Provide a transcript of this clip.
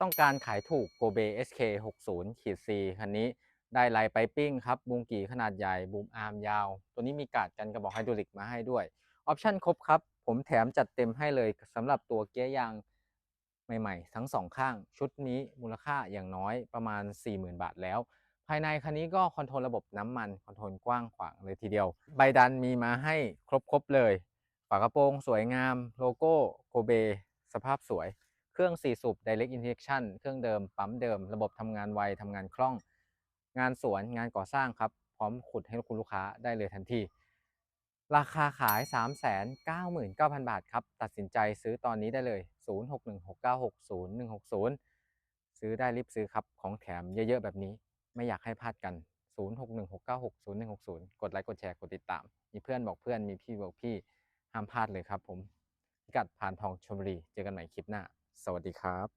ต้องการขายถูก g o b e SK 60ขีด C คันนี้ได้ไลน์ไปปิ้งครับบุงกีขนาดใหญ่บูมอาร์มยาว ตัวนี้มีกาดกันกระบอกไฮดรอลิกมาให้ด้วย ออปชั่นครบครับ ผมแถมจัดเต็มให้เลยสำหรับตัวเกียร์ยางใหม่ๆ ทั้งสองข้าง ชุดนี้มูลค่าอย่างน้อยประมาณ 40,000 บาทแล้ว ภายในคันนี้ก็คอนโทรลระบบน้ำมัน คอนโทรลกว้างขวางเลยทีเดียว ใบดันมีมาให้ครบๆเลย ฝากระโปรงสวยงามโลโก้โกเบสภาพสวย เครื่อง 4 สูบ Direct Injection เครื่องเดิม ปั๊มเดิม ระบบทำงานไวทำงานคล่อง งานสวนงานก่อสร้างครับ พร้อมขุดให้คุณลูกค้าได้เลยทันที ราคาขาย 399,000 บาทครับ ตัดสินใจซื้อตอนนี้ได้เลย 0616960160 ซื้อได้รีบซื้อครับ ของแถมเยอะๆ แบบนี้ ไม่อยากให้พลาดกัน 0616960160 กดไลค์กดแชร์กดติดตาม มีเพื่อนบอกเพื่อนมีพี่บอกพี่ห้ามพลาดเลยครับผมกัดพานทองชลบุรีเจอกันใหม่คลิปหน้า สวัสดีครับ